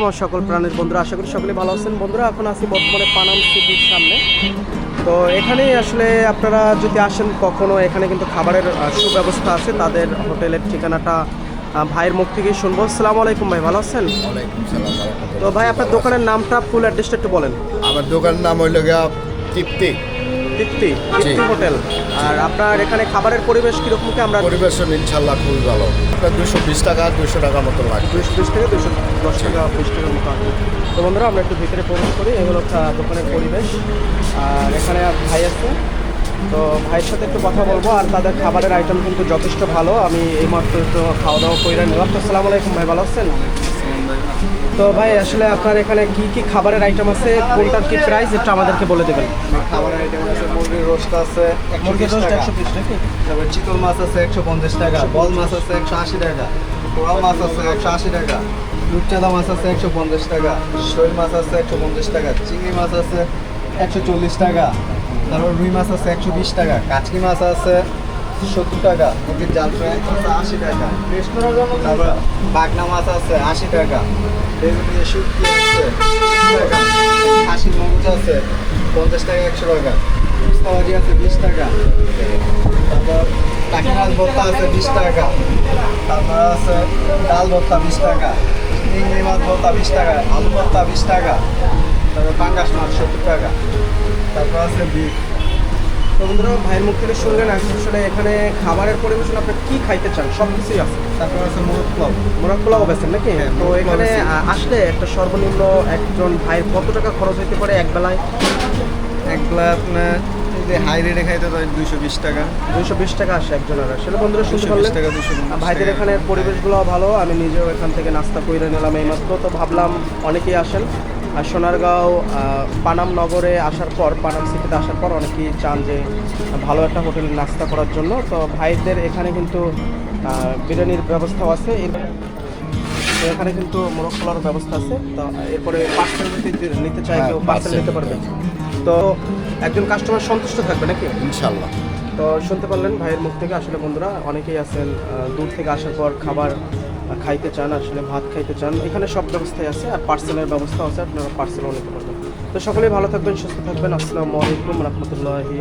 আমার সকল প্রাণের বন্ধুরা আশা করি সকলে ভালো আছেন। বন্ধুরা এখন আছি বর্তমানে পানাম সিটির সামনে। তো এখানেই আসলে আপনারা যদি আসেন কখনো এখানে কিন্তু খাবারের সুব্যবস্থা আছে। তাদের হোটেলের ঠিকানাটা ভাইয়ের মুখ থেকেই শুনব। আসসালামু আলাইকুম ভাই ভালো আছেন? তো ভাই আপনার দোকানের নামটা ফুল অ্যাড্রেসটা একটু বলেন। আমার দোকানের নাম হইল গিয়া তৃপ্তি। তৃপ্তি তৃপ্তি হোটেল। আর আপনার এখানে খাবারের পরিবেশ কীরকম কি আমরা পরিবেশন ইনশাল্লাহ খুবই ভালো। আপনার দুশো বিশ টাকা দুশো টাকার মতো লাগবে দুইশো বিশ থেকে দুশো দশ টাকা বিশ টাকার মতো আসবে তো বন্ধুরা আমরা একটু ভিতরে প্রবেশ করি। এগুলো দোকানের পরিবেশ। আর এখানে ভাই আছে। তো ভাইয়ের সাথে একটু কথা বলব। আর তাদের খাবারের আইটেম কিন্তু যথেষ্ট ভালো। আমি এই মাত্র একটু খাওয়া দাওয়া করে নিলাম। তো আসসালামু আলাইকুম ভাই ভালো আছেন? তো ভাই আসলে আপনার এখানে কি কি খাবারের আইটেম আছে? কোনটার কি প্রাইস এটা আমাদেরকে বলে দেবেন। খাবার আইটেম আছে মুরগির রোস্ট আছে মুরগির রোস্ট একশো নাকি? তারপর চিতল মাছ আছে একশো পঞ্চাশ টাকা। বল মাছ আছে একশো আশি টাকা। পোড়া মাছ আছে একশো আশি টাকা। রূপচাঁদা মাছ আছে একশো পঞ্চাশ টাকা। শৈল মাছ আছে একশো পঞ্চাশ টাকা। চিংড়ি মাছ আছে একশো চল্লিশ টাকা। তারপর রুই মাছ আছে একশো বিশ টাকা। কাচকি মাছ আছে সত্তর টাকা, মুরগির জাল ফ্রাই আশি টাকা। তারপর বাগনা মাছ আছে, আশি টাকা। বেগুনি শুটকি আছে 60 টাকা খাসির মগজ আছে, পঞ্চাশ টাকা, একশো টাকা। মুস্তাবাজি আছে বিশ টাকা। তারপর টাকি মাছ ভর্তা আছে বিশ টাকা। তারপর আছে ডাল ভর্তা বিশ টাকা। চিংড়ি মাছ ভর্তা বিশ টাকা, আলু ভর্তা বিশ টাকা। তারপর পাঙ্গাস মাছ সত্তর টাকা। তারপর আছে বিফ। তো বন্ধুরা ভাইয়ের মুখ থেকে শুনলেন আসলে এখানে খাবারের পরিবেশন আপনি কি খাইতে চান? সব কিছুই আছে। তারপর আছে মোরগ পোলাও। মোরগ পোলাও বেছেন নাকি? হ্যাঁ, তো এখানে আসলে একটা সর্বনিম্ন একজন ভাইয়ের কত টাকা খরচ হতে পারে এক বেলায়? একলা আপনার যদি হাই রেটে খাইতে তাহলে দুইশো বিশ টাকা। দুইশো বিশ টাকা আসে একজনের। আসলে বন্ধুরা শুনতে 220 পারলেন টাকা, 250 আর ভাইদের। এখানে পরিবেশগুলো ভালো। আমি নিজেও এখান থেকে নাস্তা করে নিলাম এই এইমাত্র। তো ভাবলাম অনেকেই আসেন। সোনারগাঁও পানাম নগরে আসার পর পানাম সিটিতে আসার পর অনেকেই চান যে ভালো একটা হোটেলে নাস্তা করার জন্য। তো ভাইদের এখানে কিন্তু বিরিয়ানির ব্যবস্থাও আছে। তো এখানে কিন্তু মোরগ পোলার ব্যবস্থা আছে। তো এরপরে পার্সেল নিতে হ্যাঁ, কেউ পার্সেল নিতে পারবে। তো একজন কাস্টমার সন্তুষ্ট থাকবে নাকি? ইনশাল্লাহ তো শুনতে পারলেন ভাইয়ের মুখ থেকে। আসলে বন্ধুরা অনেকেই আছেন দূর থেকে আসার পর খাবার খাইতে চান, আসলে ভাত খাইতে চান, এখানে সব ব্যবস্থাই আছে আর পার্সেলের ব্যবস্থা আছে, আপনারা পার্সেল অনেক পারবেন তো সকলেই ভালো থাকবেন, সুস্থ থাকবেন, আসসালামু আলাইকুম, রহমতুল্লাহি